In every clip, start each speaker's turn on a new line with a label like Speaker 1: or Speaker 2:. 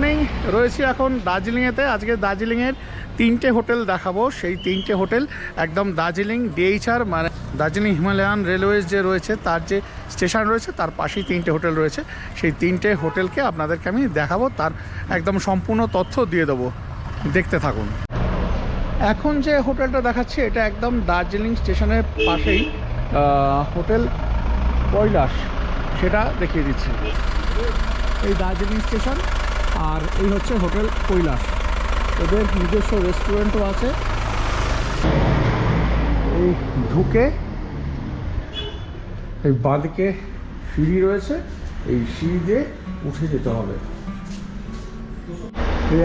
Speaker 1: Morning রয়েছি এখন দার্জিলিংয়েতে। আজকে দার্জিলিংয়ের তিনটে হোটেল দেখাবো। সেই তিনটে হোটেল একদম দার্জিলিং ডিএইচআর মানে দার্জিলিং হিমালয়ান রেলওয়েজ যে রয়েছে, তার যে স্টেশন রয়েছে, তার পাশেই তিনটে হোটেল রয়েছে। সেই তিনটে হোটেলকে আপনাদেরকে আমি দেখাবো, তার একদম সম্পূর্ণ তথ্য দিয়ে দেবো। দেখতে থাকুন। এখন যে হোটেলটা দেখাচ্ছি, এটা একদম দার্জিলিং স্টেশনের পাশেই হোটেল কৈলাস। সেটা দেখিয়ে দিচ্ছি। এই দার্জিলিং স্টেশন আর এই হচ্ছে হোটেল কৈলাস। এদের নিজস্ব রেস্টুরেন্টও আছে। এই ঢুকে এই বাঁদিকে সিঁড়ি রয়েছে। এই সিঁড়ি দিয়ে উঠে যেতে হবে।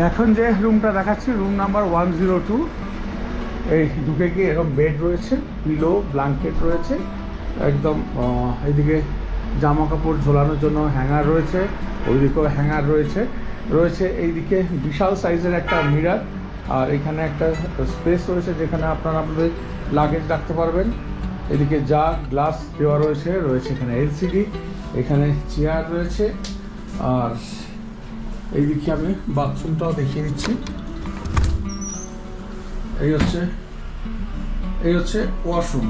Speaker 1: এখন যে রুমটা দেখাচ্ছি, room number one zero two. এই ঢুকে গিয়ে এরকম বেড রয়েছে, পিলো, ব্ল্যাঙ্কেট রয়েছে। একদম এইদিকে জামা কাপড় ঝোলানোর জন্য হ্যাঙ্গার রয়েছে ওইদিকেও হ্যাঙ্গার রয়েছে। রয়েছে এইদিকে বিশাল সাইজের একটা মিরার, আর এখানে একটা স্পেস রয়েছে যেখানে আপনারা আপনাদের লাগেজ রাখতে পারবেন। এদিকে যা গ্লাস দেওয়া রয়েছে রয়েছে এখানে এলসিডি এখানে চেয়ার রয়েছে, আর এইদিকে আমি বাথরুমটাও দেখিয়ে দিচ্ছি। এই হচ্ছে এই হচ্ছে ওয়াশরুম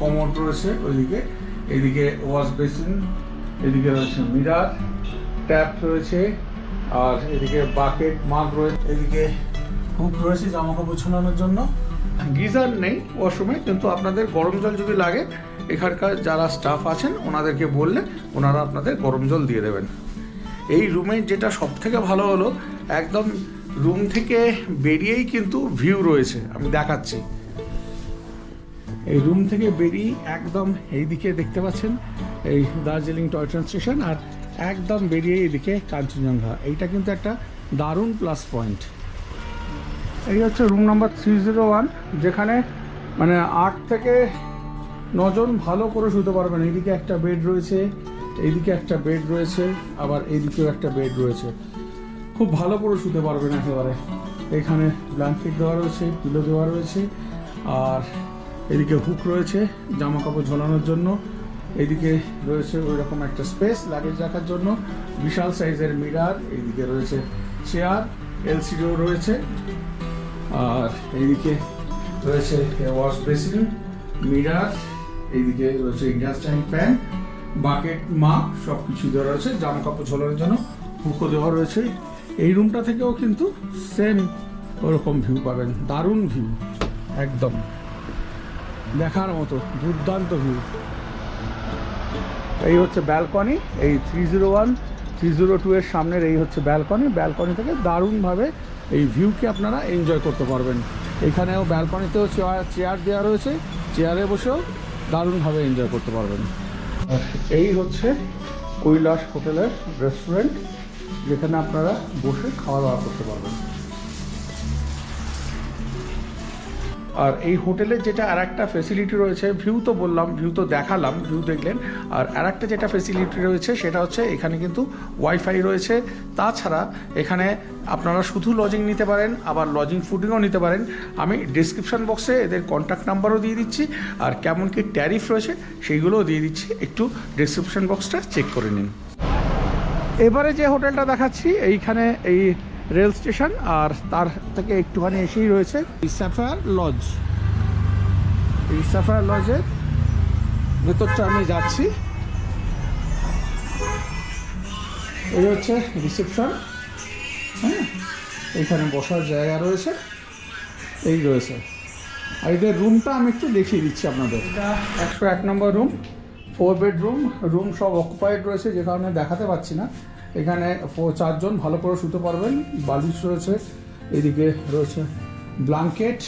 Speaker 1: কমোড রয়েছে ওইদিকে। এইদিকে ওয়াশ বেসিন এদিকে রয়েছে মিরার ট্যাপ রয়েছে। আর এদিকে বাকেট মাগ রয়েছে এদিকে হুক রয়েছে জামা কাপড় ছোলানোর জন্য। গিজার নেই ওয়াশরুমে কিন্তু আপনাদের গরম জল যদি লাগে এখানকার যারা স্টাফ আছেন ওনাদেরকে বললে ওনারা আপনাদের গরম জল দিয়ে দেবেন। এই রুমে যেটা সব থেকে ভালো হলো একদম রুম থেকে বেরিয়েই কিন্তু ভিউ রয়েছে আমি দেখাচ্ছি। এই রুম থেকে বেরিয়ে একদম এইদিকে দেখতে পাচ্ছেন এই দার্জিলিং টয় ট্রেন স্টেশন আর একদম বেরিয়ে এইদিকে কাঞ্চনজঙ্ঘা। এইটা কিন্তু একটা দারুণ প্লাস পয়েন্ট এই হচ্ছে room number three zero one যেখানে মানে আট থেকে নজন ভালো করে শুতে পারবেন। এইদিকে একটা বেড রয়েছে, এইদিকে একটা বেড রয়েছে, আবার এইদিকেও একটা বেড রয়েছে। খুব ভালো করে শুতে পারবেন একেবারে। এখানে ব্ল্যাঙ্কেট দেওয়া রয়েছে পিলো দেওয়া রয়েছে, আর এদিকে হুক রয়েছে, জামা কাপড় ঝোলানোর জন্য। এদিকে রয়েছে ওই রকম একটা স্পেস লাগেজ রাখার জন্য। বিশাল সাইজের মিরার এইদিকে রয়েছে চেয়ার এলসিডিও রয়েছে। আর এইদিকে রয়েছে ওয়াশ বেসিন মিরার এইদিকে রয়েছে ইন্ডাস্ট্যান্ড ফ্যান বাকেট মাপ সব কিছু দেওয়া রয়েছে জামা কাপড় ঝোলানোর জন্য হুকো দেওয়া রয়েছে। এই রুমটা থেকেও কিন্তু সেম ওরকম ভিউ পাবেন, দারুণ ভিউ একদম। দেখার মতো দুর্দান্ত ভিউ এই হচ্ছে ব্যালকনি, এই three zero one three zero two এর সামনের এই হচ্ছে ব্যালকনি। ব্যালকনি থেকে দারুণভাবে এই ভিউকে আপনারা এনজয় করতে পারবেন। এখানেও ব্যালকনিতেও চেয়ার চেয়ার দেওয়া রয়েছে। চেয়ারে বসেও দারুণভাবে এনজয় করতে পারবেন। এই হচ্ছে কৈলাস হোটেলের রেস্টুরেন্ট যেখানে আপনারা বসে খাওয়া দাওয়া করতে পারবেন। আর এই হোটেলের যেটা আর একটা ফেসিলিটি রয়েছে ভিউ তো বললাম ভিউ তো দেখালাম ভিউ দেখলেন। আর আর একটা যেটা ফেসিলিটি রয়েছে, সেটা হচ্ছে এখানে কিন্তু ওয়াইফাই রয়েছে। তাছাড়া এখানে আপনারা শুধু লজিং নিতে পারেন, আবার লজিং ফুডিংও নিতে পারেন। আমি ডিসক্রিপশন বক্সে এদের কন্ট্যাক্ট নাম্বারও দিয়ে দিচ্ছি, আর কেমন কি ট্যারিফ রয়েছে, সেইগুলোও দিয়ে দিচ্ছি। একটু ডিসক্রিপশন বক্সটা চেক করে নিন। এবারে যে হোটেলটা দেখাচ্ছি, এইখানে এই রেল স্টেশন আর তার থেকে একটুখানি এসেই রয়েছে স্যাফায়ার লজ। এই লজের ভেতরটা আমি যাচ্ছি। এই হচ্ছে রিসেপশন। হ্যাঁ এখানে বসার জায়গা রয়েছে। এই রয়েছে। আর এদের রুমটা আমি একটু দেখিয়ে দিচ্ছি আপনাদের। একশো এক নম্বর রুম ফোর বেডরুম রুম সব অকুপাইড রয়েছে, যে কারণে দেখাতে পাচ্ছি না। এখানে চারজন ভালো করে শুতে পারবেন, বালিশ রয়েছে, এদিকে রয়েছে ব্ল্যাঙ্কেট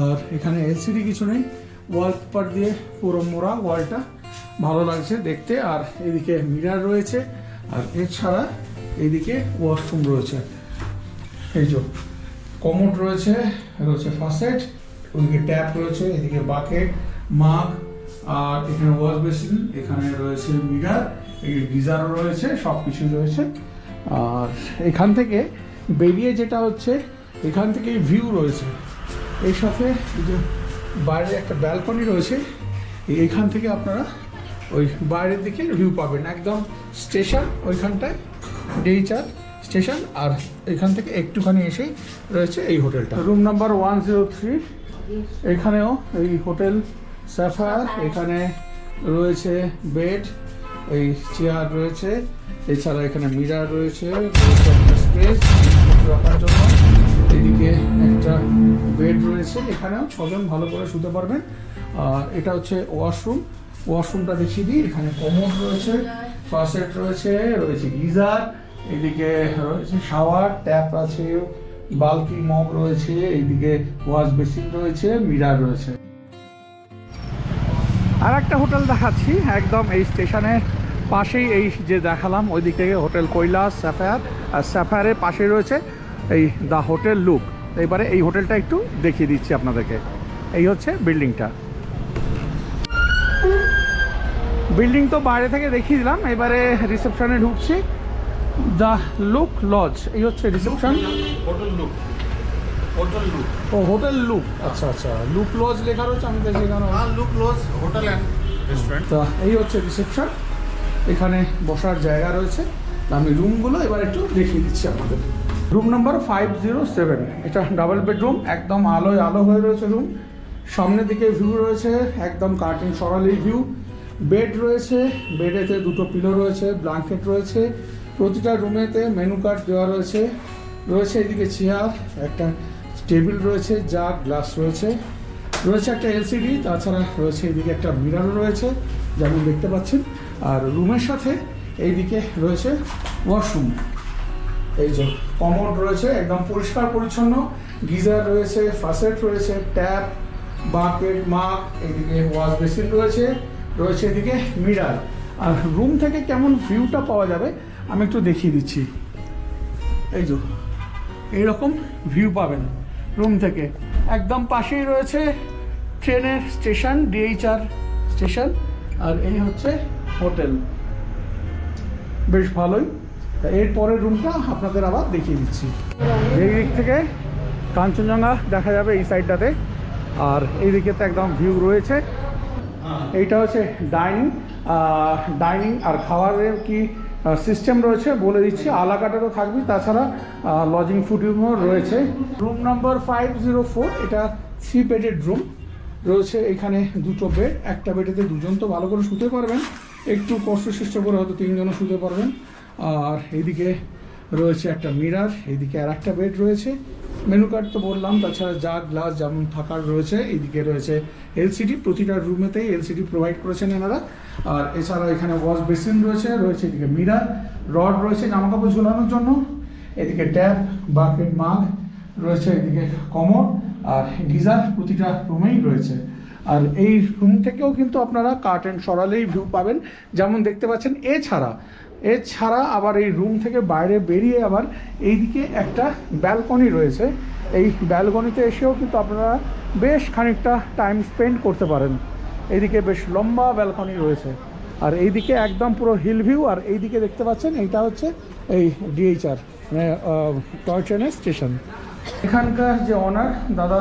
Speaker 1: আর এখানে এলসিডি কিছু নেই ওয়াল পেপার দিয়ে পুরো মোড়া ওয়ালটা ভালো লাগছে দেখতে, আর এদিকে মিরার রয়েছে, আর এছাড়া এদিকে ওয়াশরুম রয়েছে। এই যে কমোড রয়েছে রয়েছে ফাসেট ওইদিকে ট্যাপ রয়েছে, এদিকে বাকেট মাগ আর এখানে ওয়াশ বেসিন এখানে রয়েছে মিরার এই গিজারও রয়েছে সব কিছু রয়েছে। আর এখান থেকে বেরিয়ে যেটা হচ্ছে এখান থেকে ভিউ রয়েছে। এর সাথে যে বাইরে একটা ব্যালকনি রয়েছে এইখান থেকে আপনারা ওই বাইরের দিকে ভিউ পাবেন। একদম স্টেশন ওইখানটায় ডেইচার স্টেশন আর এখান থেকে একটুখানি এসেই রয়েছে এই হোটেলটা room number one zero three এখানেও এই হোটেল স্যাফায়ার এখানে রয়েছে বেড এই চেয়ার রয়েছে, এছাড়া এখানে মিরার রয়েছে রাখার জন্য। এদিকে একটা বেড রয়েছে, এখানেও ছজন ভালো করে শুতে পারবেন। আর এটা হচ্ছে ওয়াশরুম ওয়াশরুমটা দেখিয়ে দিই, এখানে কমোড রয়েছে ফার্স্ট রয়েছে রয়েছে গিজার, এদিকে রয়েছে শাওয়ার ট্যাপ আছে বালকি মগ রয়েছে এইদিকে ওয়াশ বেসিন রয়েছে মিরার রয়েছে। আর একটা হোটেল দেখাচ্ছি, একদম এই স্টেশনের পাশেই এই যে দেখালাম ওই দিক থেকে হোটেল কৈলাস স্যাফায়ার আর স্যাফায়ারের পাশেই রয়েছে এই দ্য হোটেল লুক। এবারে এই হোটেলটা একটু দেখিয়ে দিচ্ছি আপনাদেরকে। এই হচ্ছে বিল্ডিংটা। বিল্ডিং তো বাইরে থেকে দেখিয়ে দিলাম এবারে রিসেপশনে ঢুকছি। দ্য লুক লজ এই হচ্ছে reception.
Speaker 2: Hotel look. Hotel look.
Speaker 1: ও হোটেল লুক। আচ্ছা আচ্ছা। লুক লজ লেখা রয়েছে আমি দেখি
Speaker 2: হ্যাঁ look lodge hotel and restaurant.
Speaker 1: এই হচ্ছে রিসেপশন। এখানে বসার জায়গা রয়েছে। আমি রুমগুলো এবার একটু দেখিয়ে দিচ্ছি আপনাদের। Room number five zero seven এটা ডাবল বেডরুম একদম আলোয় আলো হয়ে রয়েছে রুম সামনের দিকে ভিউ রয়েছে, একদম কার্টিং সরালি ভিউ বেড রয়েছে, বেডেতে দুটো পিলো রয়েছে ব্ল্যাঙ্কেট রয়েছে। প্রতিটা রুমেতে মেনু কার্ড দেওয়া রয়েছে। রয়েছে এদিকে চেয়ার একটা টেবিল রয়েছে, যা গ্লাস রয়েছে। রয়েছে একটা এলসিডি তাছাড়া রয়েছে এদিকে একটা মিরারও রয়েছে, যেমন দেখতে পাচ্ছেন। আর রুমের সাথে এইদিকে রয়েছে ওয়াশরুম। এই যে কমোড রয়েছে, একদম পরিষ্কার পরিচ্ছন্ন। গিজার রয়েছে, ফাসেট রয়েছে, ট্যাপ, বাকেট মাগ এইদিকে ওয়াশ বেসিন রয়েছে রয়েছে এদিকে মিরার। আর রুম থেকে কেমন ভিউটা পাওয়া যাবে, আমি একটু দেখিয়ে দিচ্ছি। এই যে এইরকম ভিউ পাবেন রুম থেকে। একদম পাশেই রয়েছে ট্রেনের স্টেশন, ডিএইচআর স্টেশন। আর এই হচ্ছে হোটেল। বেশ ভালোই। তা এর পরের রুমটা আপনাদের আবার দেখিয়ে দিচ্ছি। এই দিক থেকে কাঞ্চনজঙ্ঘা দেখা যাবে এই সাইডটাতে আর এই দিকে তো একদম ভিউ রয়েছে। এইটা হচ্ছে ডাইনিং ডাইনিং আর খাবারের কি সিস্টেম রয়েছে বলে দিচ্ছি। আলাকাটারও থাকবে তাছাড়া লজিং ফুডিংও রয়েছে। Room number five zero four এটা থ্রি বেডেড রুম রয়েছে এখানে দুটো বেড একটা বেডেতে দুজন তো ভালো করে শুতে পারবেন। একটু কষ্ট সৃষ্ট করে হয়তো তিনজনও শুতে পারবেন। আর এইদিকে রয়েছে একটা মিরার, এইদিকে আর একটা বেড রয়েছে। মেনু কার্ড তো বললাম, তাছাড়া যা গ্লাস যেমন থাকার রয়েছে, এইদিকে রয়েছে এলসিডি, প্রতিটা রুমেতেই এলসিডি প্রোভাইড করেছেন এনারা। আর এছাড়া এখানে ওয়াশ বেসিন রয়েছে রয়েছে এদিকে মিরার, রড রয়েছে জামাকাপড় ঝোলানোর জন্য। এদিকে ট্যাপ বাকেট, মাগ, রয়েছে এদিকে কমর আর গিজার প্রতিটা রুমেই রয়েছে। আর এই রুম থেকেও কিন্তু আপনারা কার্টেন সরালেই ভিউ পাবেন। যেমন দেখতে পাচ্ছেন, এছাড়া এছাড়া আবার এই রুম থেকে বাইরে বেরিয়ে আবার এইদিকে একটা ব্যালকনি রয়েছে। এই ব্যালকনিতে এসেও কিন্তু আপনারা বেশ খানিকটা টাইম স্পেন্ড করতে পারেন। এইদিকে বেশ লম্বা ব্যালকনি রয়েছে। আর এইদিকে একদম পুরো হিল ভিউ আর এইদিকে দেখতে পাচ্ছেন, এইটা হচ্ছে এই ডিএইচআর মানে টয় ট্রেনের স্টেশন এখানকার যে অনার দাদা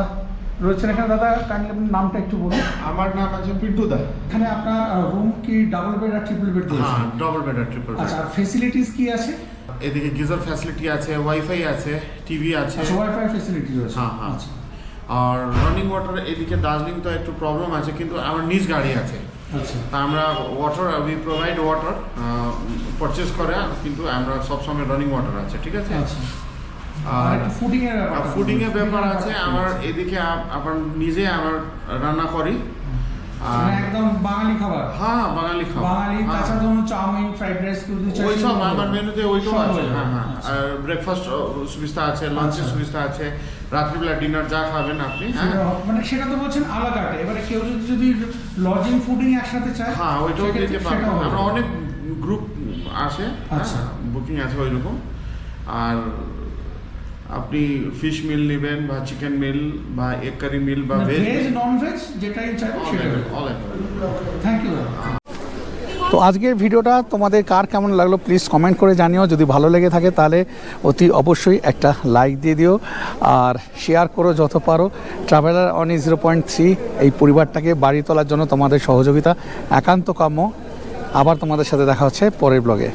Speaker 1: রয়েছেন এখানে দাদা কাইন্ডলি আপনার নামটা একটু বলুন।
Speaker 2: আমার নাম আছে পিন্টু দা।
Speaker 1: এখানে আপনার রুম কি ডাবল বেড আর ট্রিপল বেড রয়েছে?
Speaker 2: হ্যাঁ ডবল বেড আর ট্রিপল
Speaker 1: আচ্ছা আর ফেসিলিটিস কি আছে?
Speaker 2: এদিকে গিজার ফ্যাসিলিটি আছে ওয়াইফাই আছে টিভি আছে।
Speaker 1: আচ্ছা ওয়াইফাই ফেসিলিটি রয়েছে।
Speaker 2: হ্যাঁ, হ্যাঁ।
Speaker 1: আচ্ছা।
Speaker 2: আর রানিং ওয়াটার এদিকে দার্জিলিং তো একটু প্রবলেম আছে কিন্তু আমার নিজ গাড়ি আছে।
Speaker 1: আচ্ছা।
Speaker 2: তা আমরা water we provide water purchase করে কিন্তু আমরা সবসময় রানিং ওয়াটার আছে ঠিক আছে?
Speaker 1: আচ্ছা। আর ফুডিং এর ব্যাপার
Speaker 2: ফুডিং এর ব্যাপার আছে আমার এদিকে আবার নিজে আমার রান্না করি। আর
Speaker 1: মানে একদম বাঙালি খাবার?
Speaker 2: হ্যাঁ বাঙালি খাবার।
Speaker 1: বাঙালি
Speaker 2: হ্যাঁ।
Speaker 1: ধরুন চাউমিন ফ্রাইড রাইস কেউ
Speaker 2: ওই সব আমার। মেনুতে ওইটাও আছে।
Speaker 1: হ্যাঁ
Speaker 2: হ্যাঁ
Speaker 1: আচ্ছা।
Speaker 2: আর ব্রেকফাস্ট সুবিধা আছে লাঞ্চের
Speaker 1: আচ্ছা।
Speaker 2: সুবিধা আছে। রাত্রিবেলা ডিনার যা খাবেন আপনি হ্যাঁ।
Speaker 1: মানে সেটা তো বলছেন আলাকাটে এবারে কেউ যদি যদি লজিং ফুডিং একসাথে চায়
Speaker 2: হ্যাঁ ওইটাও দিতে আমরা অনেক গ্রুপ আছে
Speaker 1: আচ্ছা।
Speaker 2: বুকিং আছে ওই রকম আর আপনি ফিশ মিল নেবেন বা চিকেন মিল বা এগ কারি মিল বা ভেজ
Speaker 1: ভেজ নন ভেজ যেটাই চাইবে সেটাই।
Speaker 2: অল
Speaker 1: থ্যাংক ইউ তো আজকের ভিডিওটা তোমাদের কার কেমন লাগল প্লিজ কমেন্ট করে জানিও। যদি ভালো লেগে থাকে তাহলে অতি অবশ্যই একটা লাইক দিয়ে দিও। আর শেয়ার করো যত পারো। Traveller on zero point three এই পরিবারটাকে বাড়ি তোলার জন্য তোমাদের সহযোগিতা। একান্ত কাম্য। আবার তোমাদের সাথে দেখা হচ্ছে পরের ব্লগে